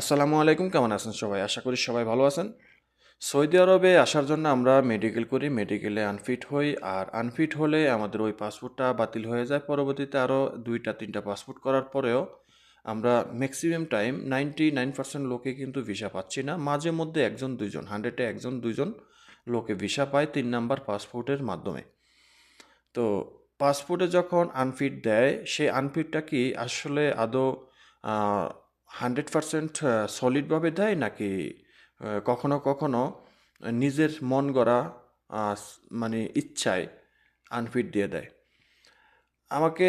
আসসালামু আলাইকুম, কেমন আছেন সবাই? আশা করি সবাই ভালো আছেন। সৌদি আরবে আসার জন্য আমরা মেডিকেল করি মেডিকেলে আনফিট হই। আর আনফিট হলে আমাদের ওই পাসপোর্টটা বাতিল হয়ে যায়। পরবর্তীতে আরও দুইটা, তিনটা পাসপোর্ট করার পরেও আমরা maximum time ninety nine percent লোকে কিন্তু ভিসা পাচ্ছি না। মাঝে মধ্যে একজন, দুইজন হান্ড্রেডে একজন, দুইজন লোকে ভিসা পায় তিন নাম্বার পাসপোর্টের মাধ্যমে। তো পাসপোর্টে যখন আনফিট দেয়, সেই আনফিটটা কি আসলে আদৌ হান্ড্রেড পারসেন্ট সলিডভাবে দেয় নাকি কখনো কখনো নিজের মন গড়া মানে ইচ্ছায় আনফিট দিয়ে দেয়? আমাকে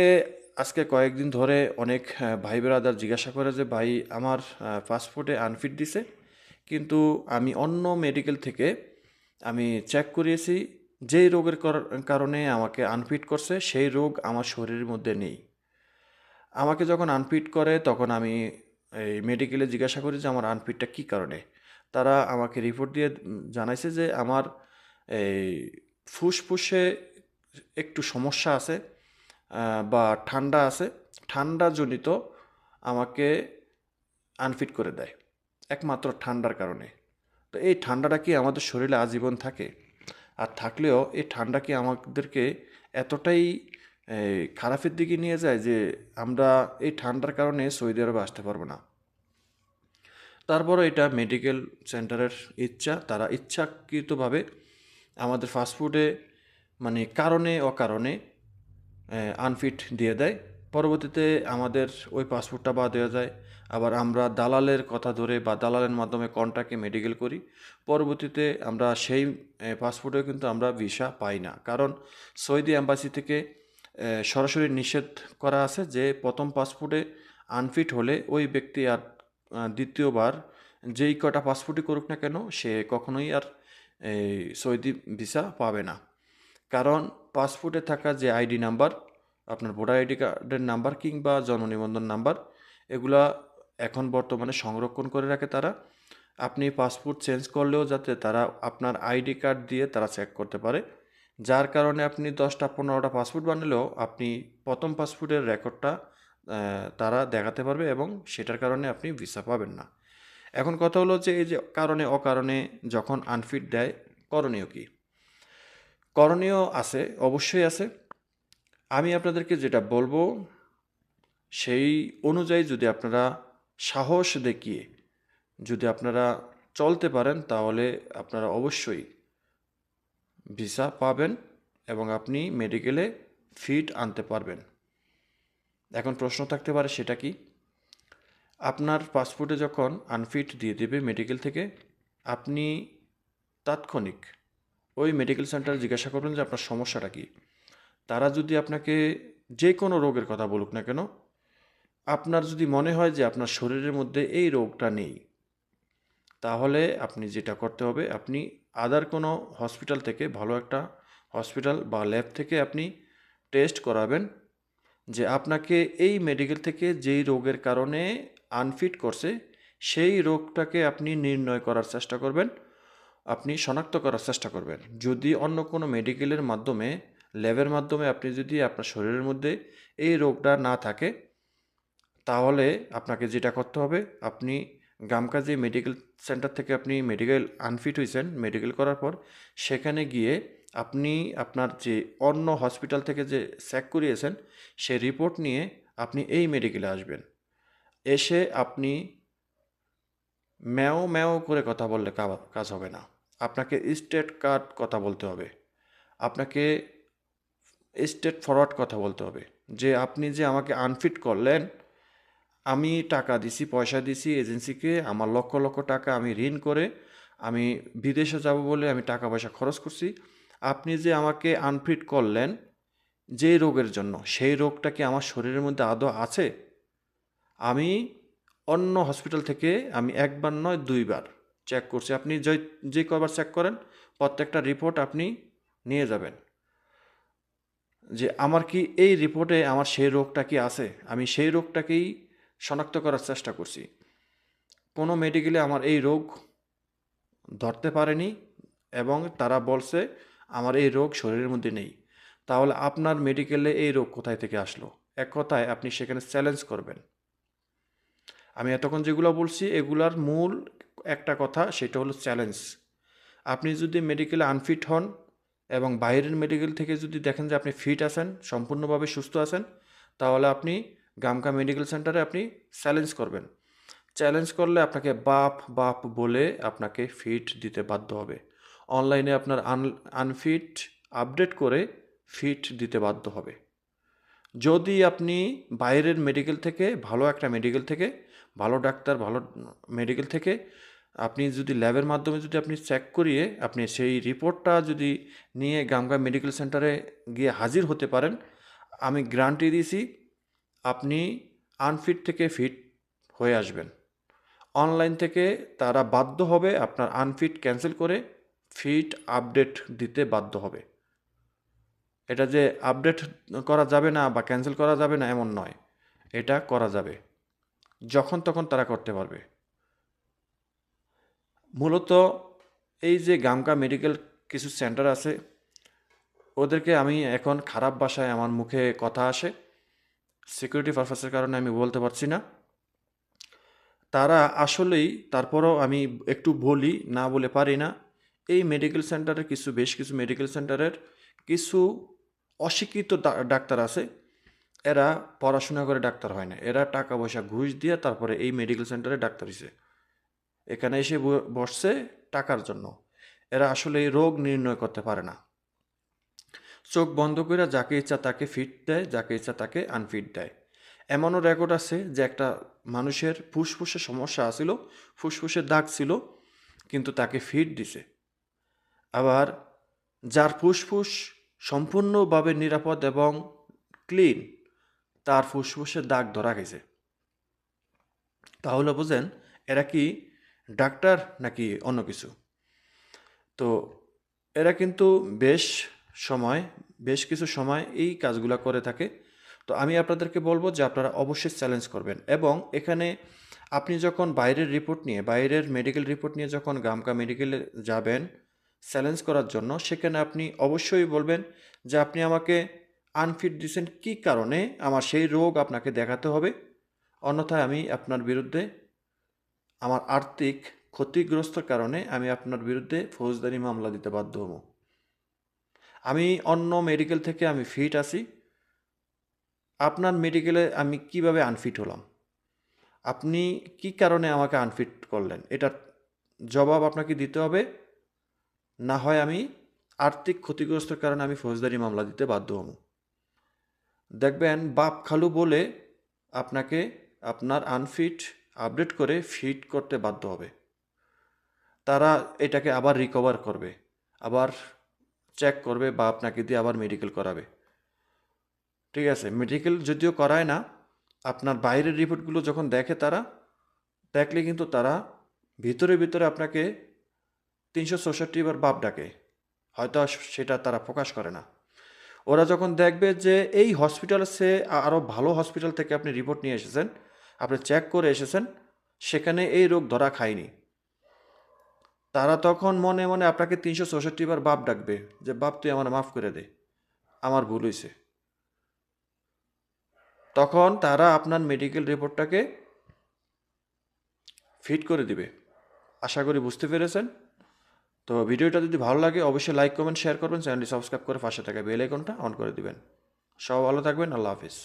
আজকে কয়েকদিন ধরে অনেক ভাই ব্রাদার জিজ্ঞাসা করে যে, ভাই, আমার পাসপোর্টে আনফিট দিছে, কিন্তু আমি অন্য মেডিকেল থেকে আমি চেক করিয়েছি, যেই রোগের কারণে আমাকে আনফিট করছে, সেই রোগ আমার শরীরের মধ্যে নেই। আমাকে যখন আনফিট করে, তখন আমি এই মেডিকেলে জিজ্ঞাসা করি যে, আমার আনফিটটা কী কারণে? তারা আমাকে রিপোর্ট দিয়ে জানাইছে যে, আমার এই ফুসফুসে একটু সমস্যা আছে বা ঠান্ডা আছে। ঠান্ডাজনিত আমাকে আনফিট করে দেয়, একমাত্র ঠান্ডার কারণে। তো এই ঠান্ডাটা কি আমাদের শরীরে আজীবন থাকে? আর থাকলেও এই ঠান্ডা কি আমাদেরকে এতটাই এই, খারাপের দিকে নিয়ে যায় যে আমরা এই ঠান্ডার কারণে সৌদি আরবে আসতে পারব না। তারপরও এটা মেডিকেল সেন্টারের ইচ্ছা তারা ইচ্ছাকৃতভাবে আমাদের ফাস্টফুডে মানে কারণে অকারণে আনফিট দিয়ে দেয়। পরবর্তীতে আমাদের ওই পাসপোর্টটা বাদ দেওয়া যায়। আবার আমরা দালালের কথা ধরে বা দালালের মাধ্যমে কন্ট্রাক্টে মেডিকেল করি। পরবর্তীতে আমরা সেই পাসপোর্টেও কিন্তু আমরা ভিসা পাই না। কারণ সৌদি অ্যাম্বাসি থেকে সরাসরি নিষেধ করা আছে যে প্রথম পাসপোর্টে আনফিট হলে ওই ব্যক্তি আর দ্বিতীয়বার যেই কটা পাসপোর্টই করুক না কেন সে কখনোই আর এই সৌদি ভিসা পাবে না। কারণ পাসপোর্টে থাকা যে আইডি নাম্বার, আপনার ভোটার আইডি কার্ডের নাম্বার কিংবা জন্ম নিবন্ধন নাম্বার, এগুলা এখন বর্তমানে সংরক্ষণ করে রাখে তারা। আপনি পাসপোর্ট চেঞ্জ করলেও যাতে তারা আপনার আইডি কার্ড দিয়ে তারা চেক করতে পারে। যার কারণে আপনি দশটা, পনেরোটা পাসপোর্ট বানালেও আপনি প্রথম পাসপোর্টের রেকর্ডটা তারা দেখাতে পারবে এবং সেটার কারণে আপনি ভিসা পাবেন না। এখন কথা হলো যে এই যে কারণে, অকারণে যখন আনফিট দেয়, করণীয় কী? করণীয় আছে, অবশ্যই আছে। আমি আপনাদেরকে যেটা বলব, সেই অনুযায়ী যদি আপনারা সাহস দেখিয়ে যদি আপনারা চলতে পারেন, তাহলে আপনারা অবশ্যই ভিসা পাবেন এবং আপনি মেডিকেলে ফিট আনতে পারবেন। এখন প্রশ্ন থাকতে পারে সেটা কি? আপনার পাসপোর্টে যখন আনফিট দিয়ে দেবে মেডিকেল থেকে, আপনি তাৎক্ষণিক ওই মেডিকেল সেন্টারে জিজ্ঞাসা করবেন যে আপনার সমস্যাটা কী? তারা যদি আপনাকে যে কোনো রোগের কথা বলুক না কেন, আপনার যদি মনে হয় যে আপনার শরীরের মধ্যে এই রোগটা নেই, তাহলে আপনি যেটা করতে হবে, আপনি আদার কোনো হসপিটাল থেকে ভালো একটা হসপিটাল বা ল্যাব থেকে আপনি টেস্ট করাবেন যে আপনাকে এই মেডিকেল থেকে যেই রোগের কারণে আনফিট করছে, সেই রোগটাকে আপনি নির্ণয় করার চেষ্টা করবেন, আপনি শনাক্ত করার চেষ্টা করবেন। যদি অন্য কোনো মেডিকেলের মাধ্যমে ল্যাবের মাধ্যমে আপনি যদি আপনার শরীরের মধ্যে এই রোগটা না থাকে, তাহলে আপনাকে যেটা করতে হবে, আপনি গামকাজি মেডিকেল সেন্টার থেকে আপনি মেডিকেল আনফিট হয়েছেন মেডিকেল করার পর সেখানে গিয়ে আপনি আপনার যে অন্য হসপিটাল থেকে যে চেক করিয়েছেন, সেই রিপোর্ট নিয়ে আপনি এই মেডিকেলে আসবেন। এসে আপনি ম্যাও ম্যাও করে কথা বললে কাজ হবে না। আপনাকে স্টেট কার্ড কথা বলতে হবে। আপনাকে স্টেট ফরওয়ার্ড কথা বলতে হবে। যে আপনি যে আমাকে আনফিট করলেন আমি টাকা দিছি, পয়সা দিছি এজেন্সিকে, আমার লক্ষ লক্ষ টাকা আমি ঋণ করে আমি বিদেশে যাব বলে আমি টাকা পয়সা খরচ করছি। আপনি যে আমাকে আনফিট করলেন যে রোগের জন্য, সেই রোগটা কি আমার শরীরের মধ্যে আদৌ আছে? আমি অন্য হসপিটাল থেকে আমি একবার নয়, দুইবার চেক করছি। আপনি যে যে কবার চেক করেন, প্রত্যেকটা রিপোর্ট আপনি নিয়ে যাবেন। যে আমার কি এই রিপোর্টে আমার সেই রোগটা কি আছে? আমি সেই রোগটাকেই শনাক্ত করার চেষ্টা করছি। কোনো মেডিকেলে আমার এই রোগ ধরতে পারেনি এবং তারা বলছে, আমার এই রোগ শরীরের মধ্যে নেই। তাহলে আপনার মেডিকেলে এই রোগ কোথায় থেকে আসলো? এক কথায় আপনি সেখানে চ্যালেঞ্জ করবেন। আমি এতক্ষণ যেগুলো বলছি, এগুলার মূল একটা কথা, সেটা হলো চ্যালেঞ্জ। আপনি যদি মেডিকেলে আনফিট হন এবং বাইরের মেডিকেল থেকে যদি দেখেন যে আপনি ফিট আছেন, সম্পূর্ণভাবে সুস্থ আছেন, তাহলে আপনি গামকা মেডিকেল সেন্টারে আপনি চ্যালেঞ্জ করবেন। চ্যালেঞ্জ করলে আপনাকে বাপ বাপ বলে আপনাকে ফিট দিতে বাধ্য হবে। অনলাইনে আপনার আন, আনফিট আপডেট করে ফিট দিতে বাধ্য হবে। যদি আপনি বাইরের মেডিকেল থেকে, ভালো একটা মেডিকেল থেকে, ভালো ডাক্তার, ভালো মেডিকেল থেকে আপনি যদি ল্যাবের মাধ্যমে যদি আপনি চেক করিয়ে আপনি সেই রিপোর্টটা যদি নিয়ে গামগা মেডিকেল সেন্টারে গিয়ে হাজির হতে পারেন, আমি গ্যারান্টি দিয়েছি আপনি আনফিট থেকে ফিট হয়ে আসবেন। অনলাইন থেকে তারা বাধ্য হবে আপনার আনফিট ক্যান্সেল করে ফিট আপডেট দিতে বাধ্য হবে। এটা যে আপডেট করা যাবে না বা ক্যান্সেল করা যাবে না এমন নয়, এটা করা যাবে। যখন তখন তারা করতে পারবে। মূলত এই যে গামকা মেডিকেল কিছু সেন্টার আছে, ওদেরকে আমি এখন খারাপ ভাষায় আমার মুখে কথা আসে। সিকিউরিটি পারপাসের কারণে আমি বলতে পারছি না। তারা আসলেই, তারপরও আমি একটু বলি, না বলে পারি না, এই মেডিকেল সেন্টারের কিছু, বেশ কিছু মেডিকেল সেন্টারের কিছু অশিক্ষিত ডাক্তার আছে, এরা পড়াশোনা করে ডাক্তার হয় না। এরা টাকা পয়সা ঘুষ দিয়ে তারপরে এই মেডিকেল সেন্টারে ডাক্তার হিসে এখানে এসে বসছে টাকার জন্য। এরা আসলে এই রোগ নির্ণয় করতে পারে না। চোখ বন্ধ করে যাকে ইচ্ছা তাকে ফিট দেয়, যাকে ইচ্ছা তাকে আনফিট দেয়। এমনও রেকর্ড আছে যে একটা মানুষের ফুসফুসে সমস্যা আছিল, ফুসফুসে দাগ ছিল, কিন্তু তাকে ফিট দিছে। আবার যার ফুসফুস সম্পূর্ণভাবে নিরাপদ এবং ক্লিন তার ফুসফুসে দাগ ধরা গেছে। তাহলে বুঝেন, এরা কি ডাক্তার নাকি অন্য কিছু? তো এরা কিন্তু বেশ সময়, বেশ কিছু সময় এই কাজগুলো করে থাকে। তো আমি আপনাদেরকে বলব যে আপনারা অবশ্যই চ্যালেঞ্জ করবেন এবং এখানে আপনি যখন বাইরের রিপোর্ট নিয়ে, বাইরের মেডিকেল রিপোর্ট নিয়ে যখন গামকা মেডিকেলে যাবেন চ্যালেঞ্জ করার জন্য, সেখানে আপনি অবশ্যই বলবেন যে আপনি আমাকে আনফিট দিয়েছেন কী কারণে আমার সেই রোগ আপনাকে দেখাতে হবে। অন্যথায় আমি আপনার বিরুদ্ধে আমার আর্থিক ক্ষতিগ্রস্ত কারণে আমি আপনার বিরুদ্ধে ফৌজদারি মামলা দিতে বাধ্য হব। আমি অন্য মেডিকেল থেকে আমি ফিট আছি। আপনার মেডিকেলে আমি কীভাবে আনফিট হলাম? আপনি কি কারণে আমাকে আনফিট করলেন? এটার জবাব আপনাকে দিতে হবে। না হয় আমি আর্থিক ক্ষতিগ্রস্তের কারণে আমি ফৌজদারি মামলা দিতে বাধ্য হব। দেখবেন বাপ খালু বলে আপনাকে আপনার আনফিট আপডেট করে ফিট করতে বাধ্য হবে। তারা এটাকে আবার রিকভার করবে। আবার চেক করবে বা আপনাকে দিয়ে আবার মেডিকেল করাবে। ঠিক আছে মেডিকেল যদিও করায় না, আপনার বাইরের রিপোর্টগুলো যখন দেখে তারা, দেখলে কিন্তু তারা ভিতরে ভিতরে আপনাকে তিনশো চৌষট্টি বার বাপ ডাকে। হয়তো সেটা তারা প্রকাশ করে না। ওরা যখন দেখবে যে এই হসপিটাল সে আরও ভালো হসপিটাল থেকে আপনি রিপোর্ট নিয়ে এসেছেন, আপনি চেক করে এসেছেন, সেখানে এই রোগ ধরা খায়নি। তারা তখন মনে মনে আপনাকে তিনশো চৌষট্টি বার বাপ ডাকবে যে, বাপ, তুই আমার মাফ করে দে। আমার ভুল হয়েছে তখন তারা আপনার মেডিকেল রিপোর্টটাকে ফিট করে দিবে। আশা করি বুঝতে পেরেছেন। তো ভিডিওটা যদি ভালো লাগে, অবশ্যই লাইক কমেন্ট শেয়ার করবেন। চ্যানেলটি সাবস্ক্রাইব করে পাশে থাকা বেল আইকনটা অন করে দিবেন। সব ভালো থাকবেন। আল্লাহ হাফিজ।